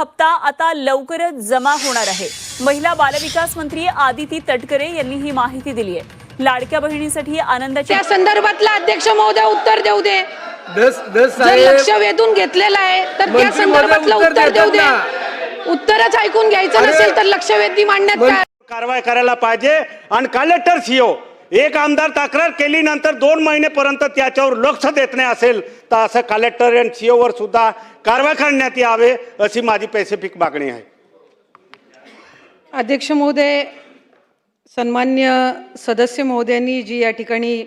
हप्ता आता लवकरच जमा होणार आहे. महिला बालविकास मंत्री आदिती तटकरे यांनी ही माहिती दिली आहे. लाडक्या बहिणीसाठी आनंदाची त्या संदर्भातला अध्यक्ष महोदय उत्तर देऊ दे. दस दस जर साहेब लक्ष वेधून घेतलेलं आहे तर त्या संदर्भातलं उत्तर उत्तर देऊ दे. उत्तरच ऐकून घ्यायचं नसेल तर लक्ष वेधी मांडण्यात काय? कारवाई करायला पाहिजे. आणि कलेक्टर सीओ एक आमदार तक्रार केली नंतर दोन महिनेपर्यंत त्याच्यावर लक्ष देत नाही असेल तर असं कलेक्टर आणि सी ओवर सुद्धा कारवाई करण्यात यावे अशी माझी पॅसिफिक मागणी आहे. अध्यक्ष महोदय सन्मान्य सदस्य महोदयांनी जी या ठिकाणी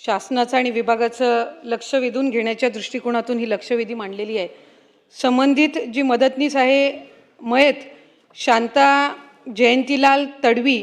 शासनाचं आणि विभागाचं लक्ष वेधून घेण्याच्या दृष्टिकोनातून ही लक्षवेधी मांडलेली आहे. संबंधित जी मदतनीस आहे मयत शांता जयंतीलाल तडवी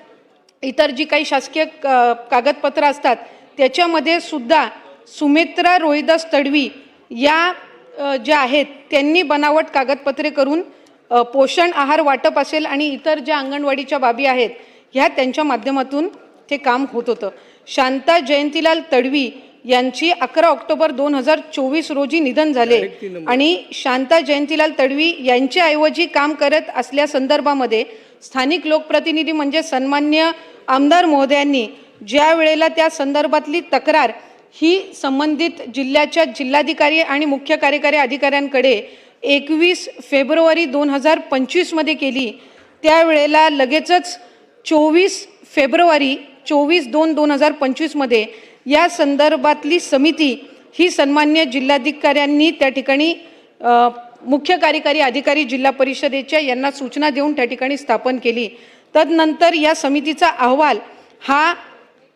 इतर जी काही शासकीय कागदपत्र असतात त्याच्यामध्ये सुद्धा सुमित्रा रोहिदास तडवी या ज्या आहेत त्यांनी बनावट कागदपत्रे करून पोषण आहार वाटप असेल आणि इतर ज्या अंगणवाडीच्या बाबी आहेत ह्या त्यांच्या माध्यमातून ते काम होत होतं. शांता जयंतीलाल तडवी यांची अकरा ऑक्टोबर दोन हजार चोवीस रोजी निधन झाले आणि शांता जयंतीलाल तडवी यांच्याऐवजी काम करत असल्या संदर्भामध्ये स्थानिक लोकप्रतिनिधी म्हणजे सन्मान्य आमदार महोदयांनी ज्या वेळेला त्या संदर्भातली तक्रार ही संबंधित जिल्ह्याच्या जिल्हाधिकारी आणि मुख्य कार्यकारी अधिकाऱ्यांकडे एकवीस फेब्रुवारी दोन हजार पंचवीसमध्ये केली त्यावेळेला लगेचच चोवीस फेब्रुवारी चोवीस दोन दोन हजार पंचवीसमध्ये या संदर्भातली समिती ही सन्मान्य जिल्हाधिकाऱ्यांनी त्या ठिकाणी मुख्य कार्यकारी अधिकारी जिल्हा परिषदेच्या यांना सूचना देऊन त्या ठिकाणी स्थापन केली. तदनंतर या समितीचा अहवाल हा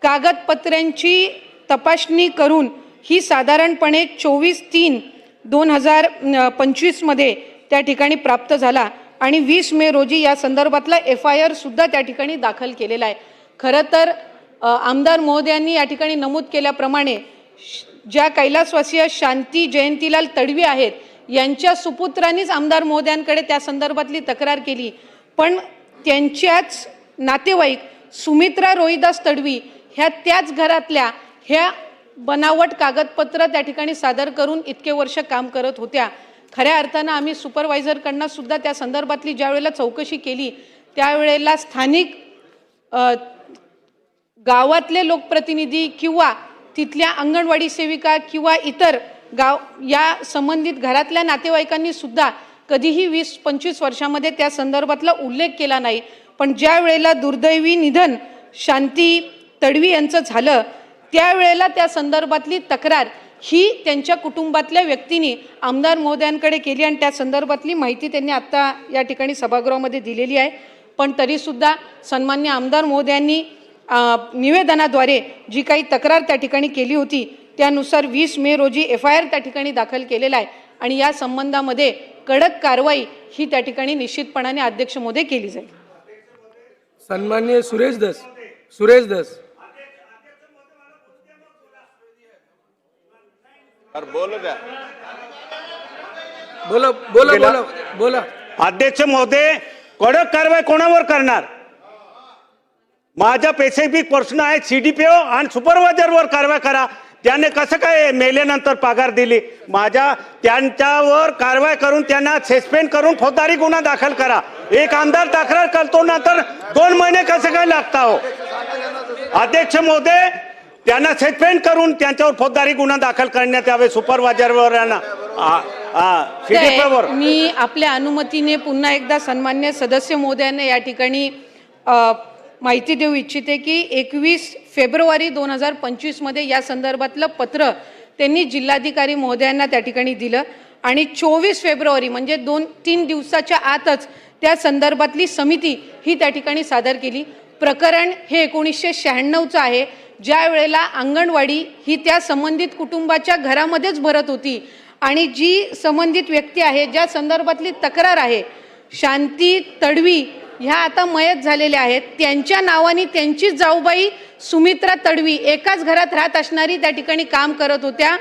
कागदपत्र्यांची तपासणी करून ही साधारणपणे चोवीस तीन दोन हजार पंचवीसमध्ये त्या ठिकाणी प्राप्त झाला आणि वीस मे रोजी या संदर्भातला एफ आय आरसुद्धा त्या ठिकाणी दाखल केलेला आहे. खरं तर आमदार महोदयांनी या ठिकाणी नमूद केल्याप्रमाणे श- ज्या कैलासवासीय शांती जयंतीलाल तडवी आहेत यांच्या सुपुत्रांनीच आमदार महोदयांकडे त्या संदर्भातली तक्रार केली. पण त्यांच्याच नातेवाईक सुमित्रा रोहिदास तडवी ह्या त्याच घरातल्या ह्या बनावट कागदपत्र त्या ठिकाणी सादर करून इतके वर्ष काम करत होत्या. खऱ्या अर्थानं आम्ही सुपरवायझरकडनं सुद्धा त्या संदर्भातली ज्यावेळेला चौकशी केली त्यावेळेला स्थानिक गावातले लोकप्रतिनिधी किंवा तिथल्या अंगणवाडी सेविका किंवा इतर गाव या संबंधित घरातल्या नातेवाईकांनी सुद्धा कधीही वीस पंचवीस वर्षामध्ये त्या संदर्भातला उल्लेख केला नाही. पण ज्या वेळेला दुर्दैवी निधन शांती तडवी यांचं झालं त्यावेळेला त्या संदर्भातली तक्रार ही त्यांच्या कुटुंबातल्या व्यक्तींनी आमदार महोदयांकडे केली आणि त्या संदर्भातली माहिती त्यांनी आत्ता या ठिकाणी सभागृहामध्ये दिलेली आहे. पण तरीसुद्धा सन्मान्य आमदार महोदयांनी निवेदनाद्वारे जी काही तक्रार त्या ठिकाणी केली होती त्यानुसार वीस मे रोजी एफ आय आर त्या ठिकाणी दाखल केलेला आहे. आणि या संबंधामध्ये कडक कारवाई ही त्या ठिकाणी निश्चितपणाने अध्यक्ष महोदय केली जाईल. सन्मान्य सुरेश दस सुरेश दस. बोला बोला बोला बोला अध्यक्ष महोदय कडक कारवाई कोणावर करणार? माझा पेसिफिक प्रश्न आहे सीडीपीओ आणि सुपरवायझरवर कारवाई करा. त्याने कसं काय मेल्यानंतर पगार दिली? माझ्या त्यांच्यावर कारवाई करून त्यांना सस्पेंड करून फौजदारी गुन्हा दाखल करा. एक आमदार तक्रार करतो नंतर दोन महिने कसं काय लागता हो? अध्यक्ष महोदय त्यांना सस्पेंड करून त्यांच्यावर फौजदारी गुन्हा दाखल करण्यात यावे सुपरवायझरवर सीडीपीओवर ते मी आपल्या अनुमतीने पुन्हा एकदा सन्मान्य सदस्य महोदयांना या ठिकाणी माहिती देऊ इच्छिते की एकवीस फेब्रुवारी दोन हजार पंचवीसमध्ये या संदर्भातलं पत्र त्यांनी जिल्हाधिकारी महोदयांना त्या ठिकाणी दिलं. आणि चोवीस फेब्रुवारी म्हणजे दोन तीन दिवसाच्या आतच त्या संदर्भातली समिती ही त्या ठिकाणी सादर केली. प्रकरण हे एकोणीसशे शहाण्णवचं आहे. ज्या वेळेला अंगणवाडी ही त्या संबंधित कुटुंबाच्या घरामध्येच भरत होती आणि जी संबंधित व्यक्ती आहे ज्या संदर्भातली तक्रार आहे शांती तडवी ह्या आता मयत झालेल्या आहेत. त्यांच्या नावाने त्यांचीच जाऊबाई सुमित्रा तडवी एकाच घरात राहत असणारी त्या ठिकाणी काम करत होत्या.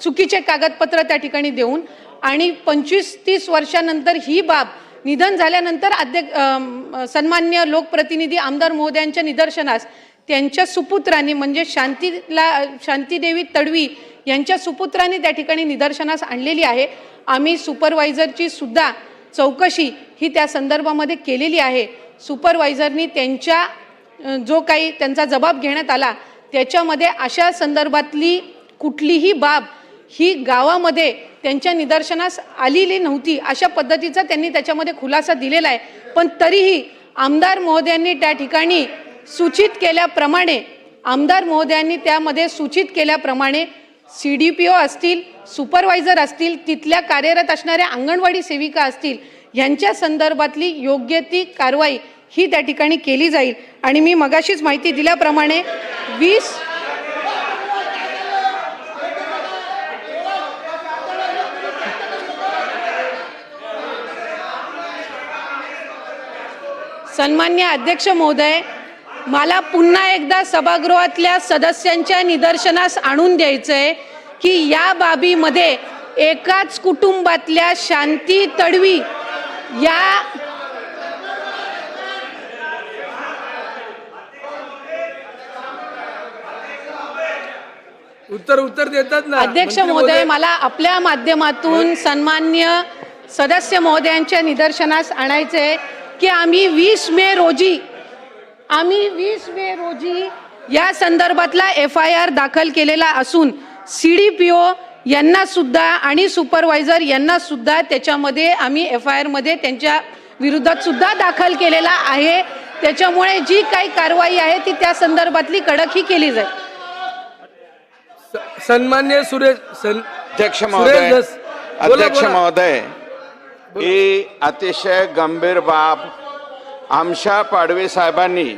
चुकीचे कागदपत्र त्या ठिकाणी देऊन आणि पंचवीस तीस वर्षानंतर ही बाब निधन झाल्यानंतर अध्यक्ष सन्मान्य लोकप्रतिनिधी आमदार महोदयांच्या निदर्शनास त्यांच्या सुपुत्रांनी म्हणजे शांतीला शांतीदेवी तडवी यांच्या सुपुत्रांनी त्या ठिकाणी निदर्शनास आणलेली आहे. आम्ही सुपरवायझरची सुद्धा चौकशी ही त्या संदर्भामध्ये केलेली आहे. सुपरवायझरनी त्यांच्या जो काही त्यांचा जबाब घेण्यात आला त्याच्यामध्ये अशा संदर्भातली कुठलीही बाब ही गावामध्ये त्यांच्या निदर्शनास आलेली नव्हती. अशा पद्धतीचा त्यांनी त्याच्यामध्ये खुलासा दिलेला आहे. पण तरीही आमदार महोदयांनी त्या ठिकाणी सूचित केल्याप्रमाणे आमदार महोदयांनी त्यामध्ये सूचित केल्याप्रमाणे सी डी पी ओ असतील सुपरवायझर असतील तिथल्या कार्यरत असणाऱ्या अंगणवाडी सेविका असतील यांच्या संदर्भातली योग्य ती कारवाई ही त्या ठिकाणी केली जाईल. आणि मी मगाशीच माहिती दिल्याप्रमाणे वीस सन्मान्य अध्यक्ष महोदय मला पुन्हा एकदा सभागृहातल्या सदस्यांच्या निदर्शनास आणून द्यायचंय की या बाबीमध्ये एकाच कुटुंबातल्या शांती तडवी या उत्तर उत्तर देतात ना. अध्यक्ष महोदय मला आपल्या माध्यमातून सन्मान्य सदस्य महोदयांच्या निदर्शनास आणायचे की आम्ही वीस मे रोजी आम्ही वीस मे रोजी या संदर्भातला एफ आय आर दाखल केलेला असून सी डी पी ओ यांना सुद्धा आणि सुपरवायझर यांना सुद्धा त्याच्यामध्ये आम्ही एफ आय आरमध्ये त्यांच्या विरोधात सुद्धा दाखल केलेला आहे. त्याच्यामुळे जी काही कारवाई आहे ती त्या संदर्भातली कडक ही केली जाईल. सन्मान्य सुरेश सन अध्यक्ष महोदय अध्यक्ष. महोदय ही अतिशय गंभीर बाब आमशा पाडवे साहेबांनी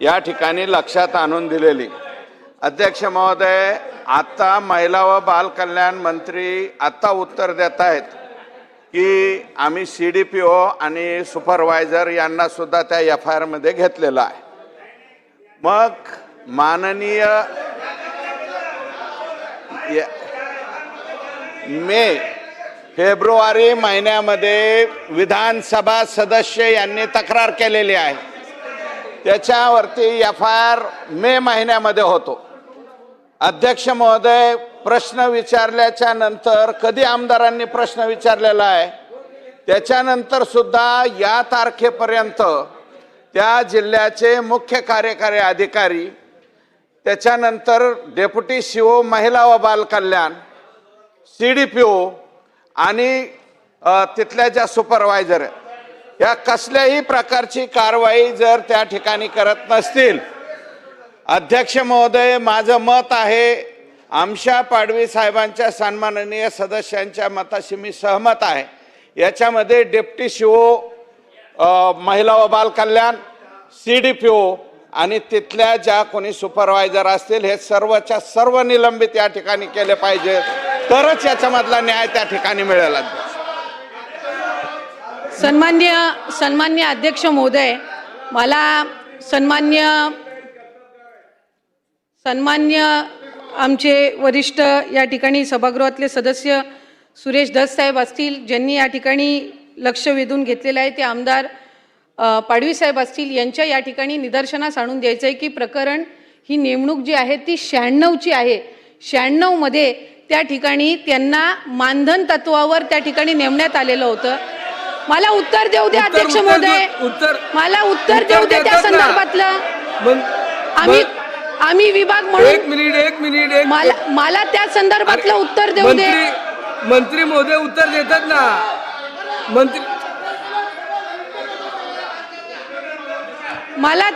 या ठिकाणी लक्षात आणून दिलेली. अध्यक्ष महोदय आता महिला व बाल कल्याण मंत्री आता उत्तर देत आहेत की आम्ही सी डी पी ओ आणि सुपरवायझर यांना सुद्धा त्या एफ आय आरमध्ये घेतलेलं आहे. मग माननीय मे फेब्रुवारी महिन्यामध्ये विधानसभा सदस्य यांनी तक्रार केलेली आहे. त्याच्यावरती एफ आय आर मे महिन्यामध्ये होतो. अध्यक्ष महोदय प्रश्न विचारल्याच्या नंतर कधी आमदारांनी प्रश्न विचारलेला आहे त्याच्यानंतर सुद्धा या तारखेपर्यंत त्या जिल्ह्याचे मुख्य कार्यकारी अधिकारी त्याच्यानंतर डेप्युटी सी ओ महिला व बालकल्याण सी डी पी ओ आणि तिथल्या ज्या सुपरवायझर या कसल्याही प्रकारची कारवाई जर त्या ठिकाणी करत नसतील. अध्यक्ष महोदय माझं मत आहे आमशा पाडवी साहेबांच्या सन्माननीय सदस्यांच्या मताशी मी सहमत आहे. याच्यामध्ये डेप्टी सी ओ महिला व बालकल्याण सी डी पी ओ आणि तिथल्या ज्या कोणी सुपरवायझर असतील हे सर्वच्या सर्व निलंबित या ठिकाणी केले पाहिजेत. तरच याच्यामधला न्याय त्या ठिकाणी मिळेल. सन्मान्य सन्मान्य अध्यक्ष महोदय मला सन्मान्य सन्मान्य आमचे वरिष्ठ या ठिकाणी सभागृहातले सदस्य सुरेश दस साहेब असतील ज्यांनी या ठिकाणी लक्ष वेधून घेतलेलं आहे ते आमदार पाडवीसाहेब पाडवी साहेब असतील यांच्या या ठिकाणी निदर्शनास आणून द्यायचं आहे की प्रकरण ही नेमणूक जी आहे ती शहाण्णवची आहे. शहाण्णवमध्ये त्या ठिकाणी त्यांना मानधन तत्वावर त्या ठिकाणी नेमण्यात आलेलं होतं. मला उत्तर देऊ द्या अध्यक्ष महोदय. उत्तर- मला उत्तर देऊ द्या त्या. संदर्भातलं. आम्ही आम्ही विभाग एक म्हणून मिनिट एक मिनिट एक मला मला त्या संदर्भातलं उत्तर देऊ दे. मंत्री मंत्री महोदय उत्तर देतात ना. मंत्री मला